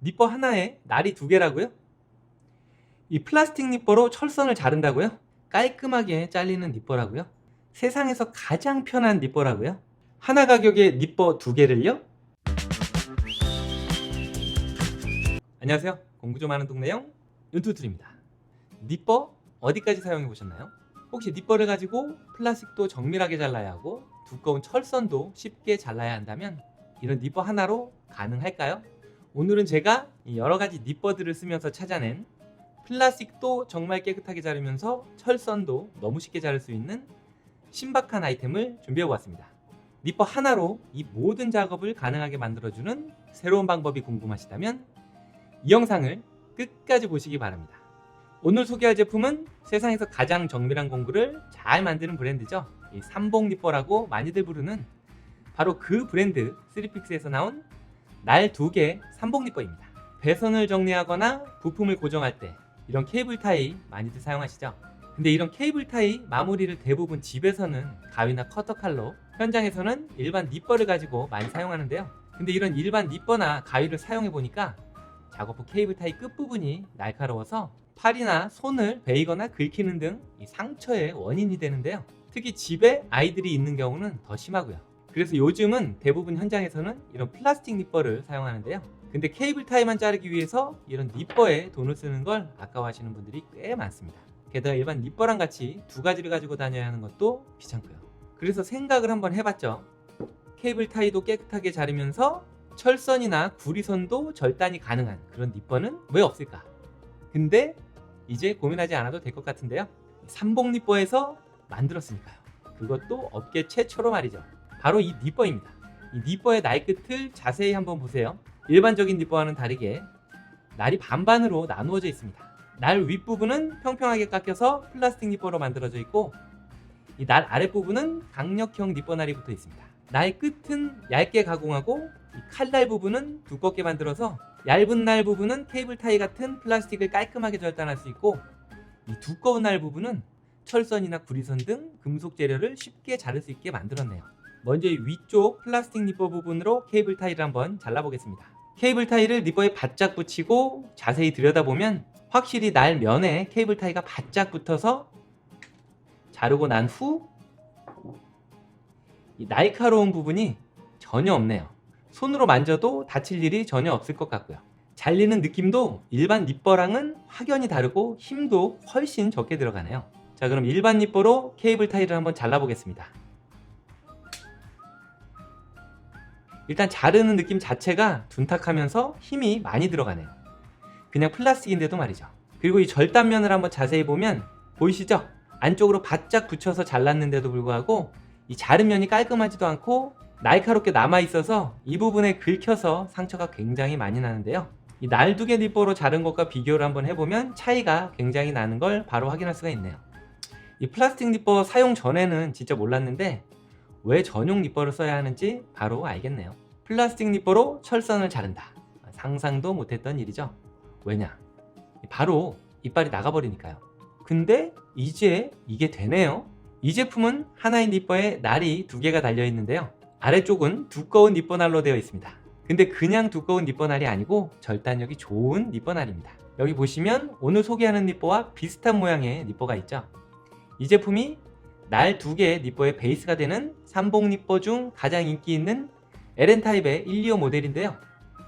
니퍼 하나에 날이 두 개라고요? 이 플라스틱 니퍼로 철선을 자른다고요? 깔끔하게 잘리는 니퍼라고요? 세상에서 가장 편한 니퍼라고요? 하나 가격에 니퍼 두 개를요? 안녕하세요. 공부 좀 하는 동네형 윤투툴입니다. 니퍼 어디까지 사용해 보셨나요? 혹시 니퍼를 가지고 플라스틱도 정밀하게 잘라야 하고 두꺼운 철선도 쉽게 잘라야 한다면 이런 니퍼 하나로 가능할까요? 오늘은 제가 이 여러 가지 니퍼들을 쓰면서 찾아낸 플라스틱도 정말 깨끗하게 자르면서 철선도 너무 쉽게 자를 수 있는 신박한 아이템을 준비해 보았습니다. 니퍼 하나로 이 모든 작업을 가능하게 만들어주는 새로운 방법이 궁금하시다면 이 영상을 끝까지 보시기 바랍니다. 오늘 소개할 제품은 세상에서 가장 정밀한 공구를 잘 만드는 브랜드죠. 이 삼봉 니퍼라고 많이들 부르는 바로 그 브랜드 스리픽스에서 나온 날 두 개 삼봉 니퍼입니다. 배선을 정리하거나 부품을 고정할 때 이런 케이블 타이 많이들 사용하시죠. 근데 이런 케이블 타이 마무리를 대부분 집에서는 가위나 커터 칼로 현장에서는 일반 니퍼를 가지고 많이 사용하는데요. 근데 이런 일반 니퍼나 가위를 사용해 보니까 작업 후 케이블 타이 끝부분이 날카로워서 팔이나 손을 베이거나 긁히는 등이 상처의 원인이 되는데요. 특히 집에 아이들이 있는 경우는 더 심하고요. 그래서 요즘은 대부분 현장에서는 이런 플라스틱 니퍼를 사용하는데요. 근데 케이블 타이만 자르기 위해서 이런 니퍼에 돈을 쓰는 걸 아까워하시는 분들이 꽤 많습니다. 게다가 일반 니퍼랑 같이 두 가지를 가지고 다녀야 하는 것도 귀찮고요. 그래서 생각을 한번 해봤죠. 케이블 타이도 깨끗하게 자르면서 철선이나 구리선도 절단이 가능한 그런 니퍼는 왜 없을까? 근데 이제 고민하지 않아도 될 것 같은데요. 삼봉 니퍼에서 만들었으니까요. 그것도 업계 최초로 말이죠. 바로 이 니퍼입니다. 이 니퍼의 날 끝을 자세히 한번 보세요. 일반적인 니퍼와는 다르게 날이 반반으로 나누어져 있습니다. 날 윗부분은 평평하게 깎여서 플라스틱 니퍼로 만들어져 있고 이 날 아랫부분은 강력형 니퍼 날이 붙어 있습니다. 날 끝은 얇게 가공하고 이 칼날 부분은 두껍게 만들어서 얇은 날 부분은 케이블 타이 같은 플라스틱을 깔끔하게 절단할 수 있고 이 두꺼운 날 부분은 철선이나 구리선 등 금속 재료를 쉽게 자를 수 있게 만들었네요. 먼저 이 위쪽 플라스틱 니퍼 부분으로 케이블 타이를 한번 잘라보겠습니다. 케이블 타이를 니퍼에 바짝 붙이고 자세히 들여다보면 확실히 날 면에 케이블 타이가 바짝 붙어서 자르고 난후이 날카로운 부분이 전혀 없네요. 손으로 만져도 다칠 일이 전혀 없을 것 같고요. 잘리는 느낌도 일반 니퍼랑은 확연히 다르고 힘도 훨씬 적게 들어가네요. 자 그럼 일반 니퍼로 케이블 타이를 한번 잘라보겠습니다. 일단 자르는 느낌 자체가 둔탁하면서 힘이 많이 들어가네요. 그냥 플라스틱인데도 말이죠. 그리고 이 절단면을 한번 자세히 보면 보이시죠? 안쪽으로 바짝 붙여서 잘랐는데도 불구하고 이 자른 면이 깔끔하지도 않고 날카롭게 남아 있어서 이 부분에 긁혀서 상처가 굉장히 많이 나는데요. 이 날두개 니퍼로 자른 것과 비교를 한번 해보면 차이가 굉장히 나는 걸 바로 확인할 수가 있네요. 이 플라스틱 니퍼 사용 전에는 진짜 몰랐는데 왜 전용 니퍼를 써야 하는지 바로 알겠네요. 플라스틱 니퍼로 철선을 자른다. 상상도 못했던 일이죠. 왜냐? 바로 이빨이 나가버리니까요. 근데 이제 이게 되네요. 이 제품은 하나의 니퍼에 날이 두 개가 달려 있는데요. 아래쪽은 두꺼운 니퍼 날로 되어 있습니다. 근데 그냥 두꺼운 니퍼 날이 아니고 절단력이 좋은 니퍼 날입니다. 여기 보시면 오늘 소개하는 니퍼와 비슷한 모양의 니퍼가 있죠. 이 제품이 날 두 개의 니퍼의 베이스가 되는 삼봉 니퍼 중 가장 인기 있는 LN 타입의 1, 2호 모델인데요.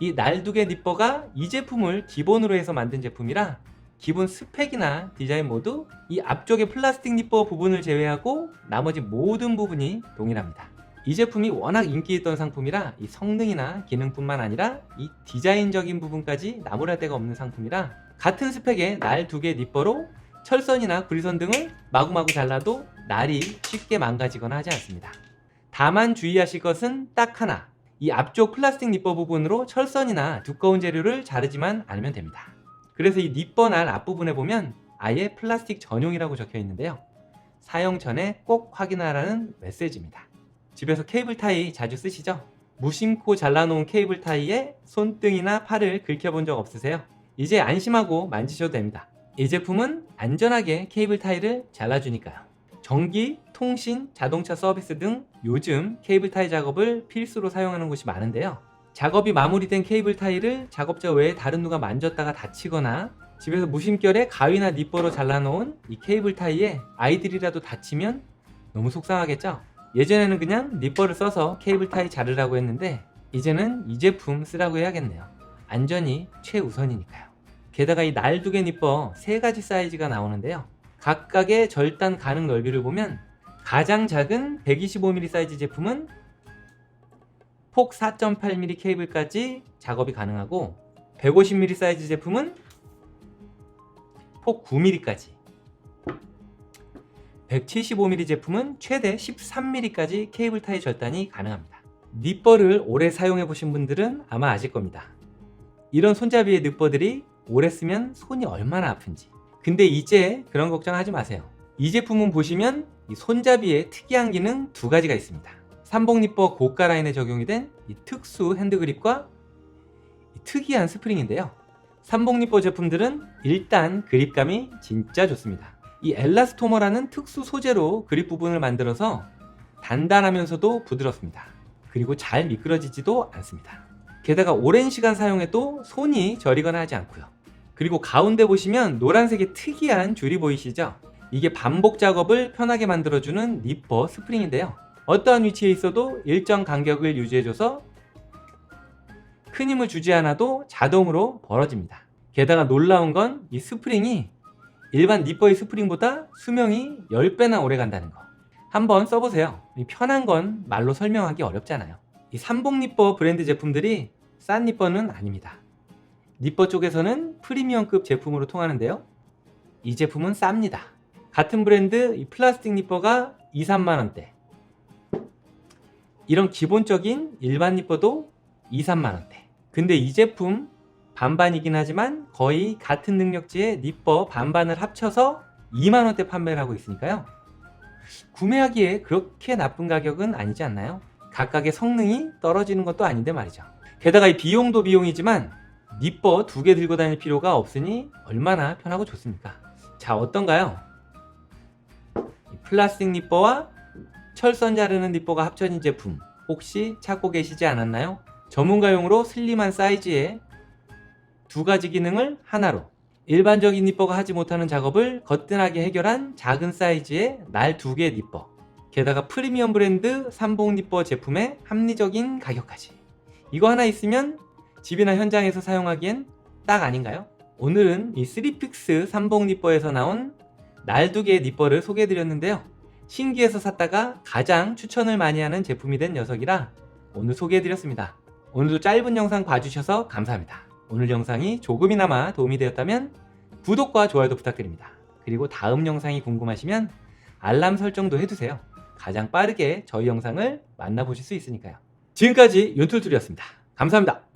이 날 두 개 니퍼가 이 제품을 기본으로 해서 만든 제품이라 기본 스펙이나 디자인 모두 이 앞쪽의 플라스틱 니퍼 부분을 제외하고 나머지 모든 부분이 동일합니다. 이 제품이 워낙 인기 있던 상품이라 이 성능이나 기능뿐만 아니라 이 디자인적인 부분까지 나무랄 데가 없는 상품이라 같은 스펙의 날 두 개 니퍼로 철선이나 구리선 등을 마구마구 잘라도 날이 쉽게 망가지거나 하지 않습니다. 다만 주의하실 것은 딱 하나. 이 앞쪽 플라스틱 니퍼 부분으로 철선이나 두꺼운 재료를 자르지만 않으면 됩니다. 그래서 이 니퍼 날 앞부분에 보면 아예 플라스틱 전용이라고 적혀 있는데요. 사용 전에 꼭 확인하라는 메시지입니다. 집에서 케이블 타이 자주 쓰시죠? 무심코 잘라놓은 케이블 타이에 손등이나 팔을 긁혀본 적 없으세요? 이제 안심하고 만지셔도 됩니다. 이 제품은 안전하게 케이블 타이를 잘라주니까요. 전기, 통신, 자동차 서비스 등 요즘 케이블 타이 작업을 필수로 사용하는 곳이 많은데요. 작업이 마무리된 케이블 타이를 작업자 외에 다른 누가 만졌다가 다치거나 집에서 무심결에 가위나 니퍼로 잘라놓은 이 케이블 타이에 아이들이라도 다치면 너무 속상하겠죠? 예전에는 그냥 니퍼를 써서 케이블 타이 자르라고 했는데 이제는 이 제품 쓰라고 해야겠네요. 안전이 최우선이니까요. 게다가 이 날두개 니퍼 세 가지 사이즈가 나오는데요. 각각의 절단 가능 넓이를 보면 가장 작은 125mm 사이즈 제품은 폭 4.8mm 케이블까지 작업이 가능하고 150mm 사이즈 제품은 폭 9mm까지 175mm 제품은 최대 13mm까지 케이블 타이 절단이 가능합니다. 니퍼를 오래 사용해 보신 분들은 아마 아실 겁니다. 이런 손잡이의 니퍼들이 오래 쓰면 손이 얼마나 아픈지. 근데 이제 그런 걱정하지 마세요. 이 제품은 보시면 이 손잡이에 특이한 기능 두 가지가 있습니다. 삼봉 니퍼 고가 라인에 적용이 된이 특수 핸드그립과 이 특이한 스프링인데요. 삼봉 니퍼 제품들은 일단 그립감이 진짜 좋습니다. 이 엘라스토머라는 특수 소재로 그립 부분을 만들어서 단단하면서도 부드럽습니다. 그리고 잘 미끄러지지도 않습니다. 게다가 오랜 시간 사용해도 손이 저리거나 하지 않고요. 그리고 가운데 보시면 노란색의 특이한 줄이 보이시죠? 이게 반복 작업을 편하게 만들어주는 니퍼 스프링인데요. 어떠한 위치에 있어도 일정 간격을 유지해줘서 큰 힘을 주지 않아도 자동으로 벌어집니다. 게다가 놀라운 건 이 스프링이 일반 니퍼의 스프링보다 수명이 10배나 오래 간다는 거. 한번 써보세요. 이 편한 건 말로 설명하기 어렵잖아요. 이 삼봉 니퍼 브랜드 제품들이 싼 니퍼는 아닙니다. 니퍼 쪽에서는 프리미엄급 제품으로 통하는데요. 이 제품은 쌉니다. 같은 브랜드 이 플라스틱 니퍼가 2, 3만 원대. 이런 기본적인 일반 니퍼도 2, 3만 원대. 근데 이 제품 반반이긴 하지만 거의 같은 능력치의 니퍼 반반을 합쳐서 2만 원대 판매를 하고 있으니까요. 구매하기에 그렇게 나쁜 가격은 아니지 않나요? 각각의 성능이 떨어지는 것도 아닌데 말이죠. 게다가 이 비용도 비용이지만 니퍼 두개 들고 다닐 필요가 없으니 얼마나 편하고 좋습니까? 자, 어떤가요? 이 플라스틱 니퍼와 철선 자르는 니퍼가 합쳐진 제품 혹시 찾고 계시지 않았나요? 전문가용으로 슬림한 사이즈의 두 가지 기능을 하나로 일반적인 니퍼가 하지 못하는 작업을 거뜬하게 해결한 작은 사이즈의 날 두 개의 니퍼 게다가 프리미엄 브랜드 삼봉 니퍼 제품의 합리적인 가격까지 이거 하나 있으면 집이나 현장에서 사용하기엔 딱 아닌가요? 오늘은 이 3픽스 삼봉 니퍼에서 나온 날두 개의 니퍼를 소개해드렸는데요 신기해서 샀다가 가장 추천을 많이 하는 제품이 된 녀석이라 오늘 소개해드렸습니다 오늘도 짧은 영상 봐주셔서 감사합니다 오늘 영상이 조금이나마 도움이 되었다면 구독과 좋아요도 부탁드립니다. 그리고 다음 영상이 궁금하시면 알람 설정도 해두세요. 가장 빠르게 저희 영상을 만나보실 수 있으니까요. 지금까지 윤툴툴이었습니다. 감사합니다.